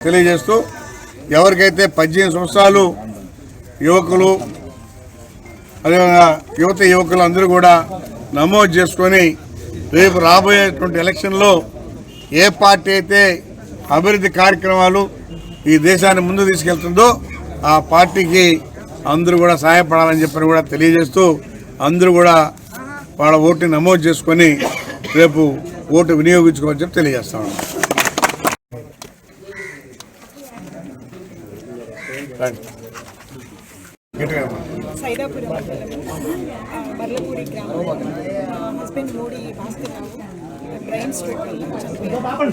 తెలియజేస్తూ ఎవరికైతే పద్దెనిమిది సంవత్సరాలు యువకులు అదేవిధంగా యువత యువకులు అందరూ కూడా నమోదు చేసుకొని రేపు రాబోయేటువంటి ఎలక్షన్లో ఏ పార్టీ అయితే అభివృద్ధి కార్యక్రమాలు ఈ దేశాన్ని ముందు తీసుకెళ్తుందో ఆ పార్టీకి అందరూ కూడా సహాయపడాలని చెప్పని కూడా తెలియజేస్తూ అందరూ కూడా వాళ్ళ ఓటుని నమోదు చేసుకొని రేపు ఓటు వినియోగించుకోవాలని చెప్పి తెలియజేస్తాను సైదాపురం మండలం ఆ, మర్లపూడి గ్రామం. మా husband Modi Bhaskarrao brain stroke వల్ల చనిపోయారు.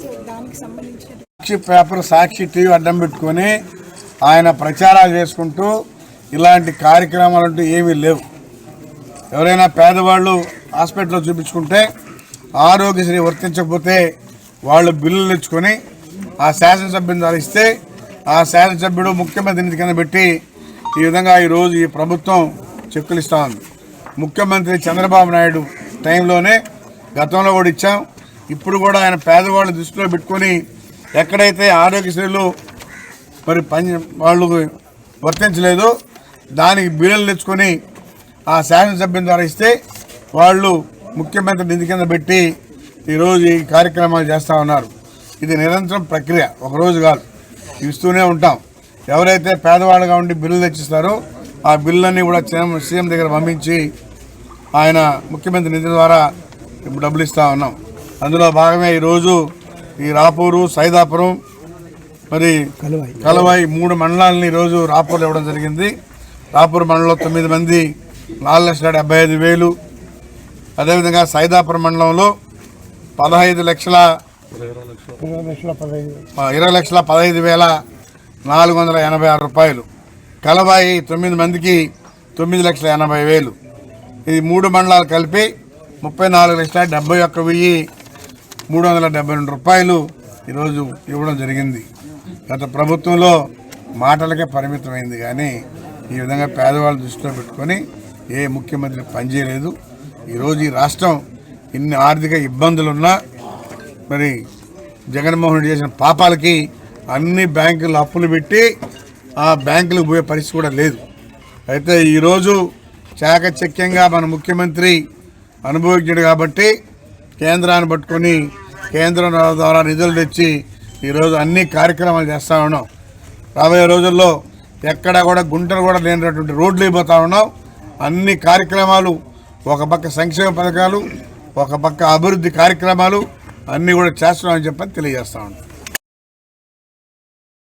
సో దానికి సంబంధించిన సాక్షి పేపర్ సాక్షి టీవీ అడ్డం పెట్టుకొని ఆయన ప్రచారాలు చేసుకుంటూ ఇలాంటి కార్యక్రమాలు అంటూ ఏమీ లేవు. ఎవరైనా పేదవాళ్ళు హాస్పిటల్లో చూపించుకుంటే ఆరోగ్యశ్రీ వర్తించకపోతే వాళ్ళు బిల్లులు ఇచ్చుకొని ఆ శాసనసభ్యుని ద్వారా ఇస్తే ఆ శాసనసభ్యుడు ముఖ్యమంత్రి నిధి కింద పెట్టి ఈ విధంగా ఈరోజు ఈ ప్రభుత్వం చెక్కులు ఇస్తా ఉంది. ముఖ్యమంత్రి చంద్రబాబు నాయుడు టైంలోనే గతంలో కూడా ఇచ్చాం. ఇప్పుడు కూడా ఆయన పేదవాళ్ళు దృష్టిలో పెట్టుకొని ఎక్కడైతే ఆరోగ్యశ్రీలు మరి పని వాళ్ళు వర్తించలేదు దానికి బిల్లులు తెచ్చుకొని ఆ శాసనసభ్యుని ద్వారా ఇస్తే వాళ్ళు ముఖ్యమంత్రి నిధి కింద పెట్టి ఈరోజు ఈ కార్యక్రమాలు చేస్తూ ఉన్నారు. ఇది నిరంతరం ప్రక్రియ ఒకరోజు కాదు. ఇస్తూనే ఉంటాం. ఎవరైతే పేదవాళ్ళుగా ఉండి బిల్లులు తెచ్చిస్తారో ఆ బిల్లులన్నీ కూడా సీఎం- సీఎం దగ్గర పంపించి ఆయన ముఖ్యమంత్రి నిధి ద్వారా డబ్బులు ఇస్తూ ఉన్నాం. అందులో భాగమే ఈరోజు ఈ రాపూరు సైదాపురం మరి కలవాయి. మూడు మండలాలని ఈరోజు రాపూర్లో ఇవ్వడం జరిగింది. రాపూర్ మండలంలో తొమ్మిది మంది నాలుగు లక్షల డెబ్బై ఐదు వేలు. అదేవిధంగా సైదాపురం మండలంలో పదహైదు లక్షల ఇరవై లక్షల పదహైదు వేల నాలుగు వందల ఎనభై ఆరు రూపాయలు. కలబాయి తొమ్మిది మందికి తొమ్మిది లక్షల ఎనభై వేలు. ఇది మూడు మండలాలు కలిపి ముప్పై నాలుగు లక్షల డెబ్బై ఒక్క వెయ్యి మూడు వందల డెబ్బై రెండు రూపాయలు ఈరోజు ఇవ్వడం జరిగింది. గత ప్రభుత్వంలో మాటలకే పరిమితమైంది కానీ ఈ విధంగా పేదవాళ్ళు దృష్టిలో పెట్టుకొని ఏ ముఖ్యమంత్రి పనిచేయలేదు ఈరోజు ఈ రాష్ట్రం ఇన్ని ఆర్థిక ఇబ్బందులున్నా మరి జగన్మోహన్ రెడ్డి చేసిన పాపాలకి అన్ని బ్యాంకులు అప్పులు పెట్టి ఆ బ్యాంకులకు పోయే పరిస్థితి కూడా లేదు. అయితే ఈరోజు చాకచక్యంగా మన ముఖ్యమంత్రి అనుభవించాడు కాబట్టి కేంద్రాన్ని పట్టుకొని కేంద్రం ద్వారా నిధులు తెచ్చి ఈరోజు అన్ని కార్యక్రమాలు చేస్తూ ఉన్నాం. రాబోయే రోజుల్లో ఎక్కడా కూడా గుంటలు కూడా లేనటువంటి రోడ్లు అయిపోతూ ఉన్నాం. అన్ని కార్యక్రమాలు ఒక పక్క సంక్షేమ పథకాలు ఒక పక్క అభివృద్ధి కార్యక్రమాలు అన్నీ కూడా చేస్తున్నామని చెప్పని తెలియజేస్తా ఉన్నాం